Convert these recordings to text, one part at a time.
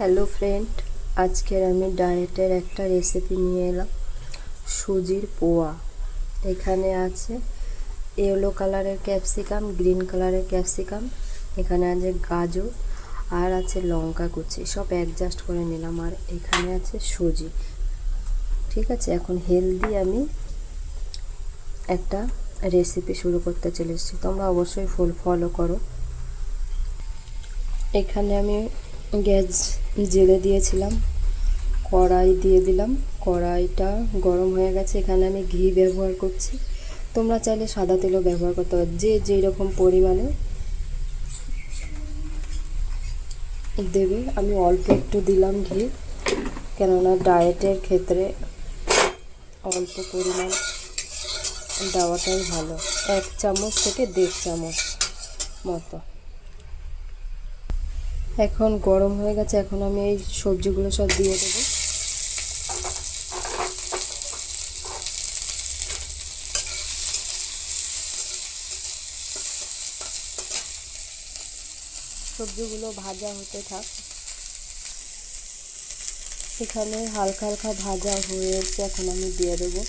Hello friend আজকের আমি ডায়েটের একটা রেসিপি নিয়ে এলাম। সুজির পোয়া। এখানে আছে ইয়েলো কালারের ক্যাপসিকাম গ্রিন কালারের ক্যাপসিকাম এখানে আছে গাজর, আর আছে লঙ্কা কুচি। সব অ্যাডজাস্ট করে নিলাম, আর এখানে আছে সুজি। ঠিক আছে, এখন হেলদি আমি একটা রেসিপি শুরু করতে চলে এসেছি। তোমরা অবশ্যই ফুল ফলো করো। এখানে আমি গ্যাস জেলে দিয়েছিলাম। কড়াই দিয়ে দিলাম। কড়াইটা গরম হয়ে গেছে। এখানে আমি ঘি ব্যবহার করছি। তোমরা চাইলে সাদা তেলও ব্যবহার করতে পারো। যে যেই রকম পরিমাণে দেবে, আমি অল্প একটু দিলাম ঘি। কেননা ডায়েটের ক্ষেত্রে অল্প পরিমাণ দেওয়াটাই ভালো। এক চামচ থেকে দেড় চামচ মতো। এখন গরম হয়ে গেছে, এখন আমি এই সবজিগুলো সব দিয়ে দেবো। সবজিগুলো ভাজা হতে থাক। এখানে হালকা হালকা ভাজা হয়েছে এখন আমি দিয়ে দেবো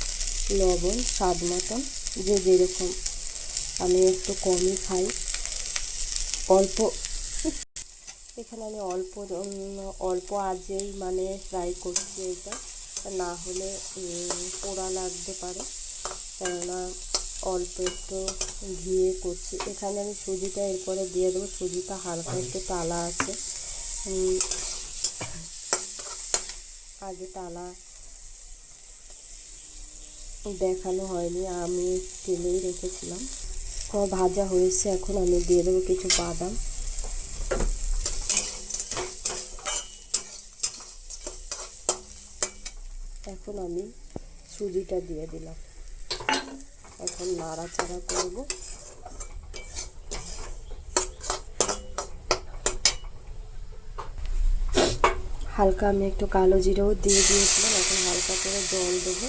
লবণ, স্বাদ মতন যে যেরকম আমি একটু কমই খাই, অল্প এখানে আমি অল্প অল্প আজেই মানে ফ্রাই করছি এটা। না হলে পোড়া লাগতে পারে। কেননা অল্প একটু ঘিয়ে করছি। এখানে আমি সুজিটা এরপরে দিয়ে দেবো। সুজিটা হালকা একটু তালা আছে। আগে তালা দেখানো হয়নি। আমি তেলেই রেখেছিলাম। ভাজা হয়েছে। এখন আমি দিয়ে দেবো কিছু বাদাম। এখন আমি সুজিটা দিয়ে দিলাম। এখন নাড়াচাড়া করব। হালকা আমি একটু কালো জিরেও দিয়ে দিয়েছিলাম, এখন হালকা করে জল দেবো।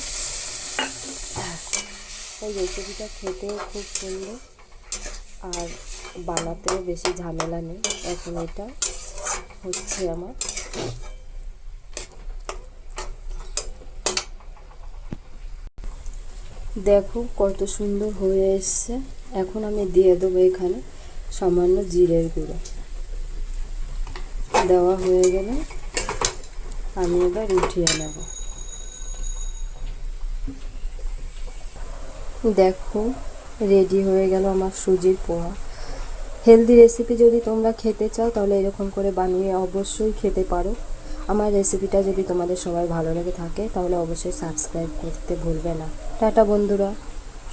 এই রেসিপিটা খেতেও খুব সুন্দর, আর বানাতেও বেশি ঝামেলা নেই। এখন এটা হচ্ছে আমার দেখো কত সুন্দর হয়ে এসছে। এখন আমি দিয়ে দেবো এখানে সামান্য জিরের গুঁড়ো। দেওয়া হয়ে গেলে আমি এবার উঠিয়ে নেব। দেখো রেডি হয়ে গেল আমার সুজির পোহা হেলদি রেসিপি যদি তোমরা খেতে চাও, তাহলে এরকম করে বানিয়ে অবশ্যই খেতে পারো। আমার রেসিপিটা যদি তোমাদের সবাই ভালো লেগে থাকে, তাহলে অবশ্যই সাবস্ক্রাইব করতে ভুলবে না। টাটা বন্ধুরা,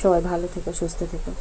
সবাই ভালো থেকো, সুস্থ থেকো।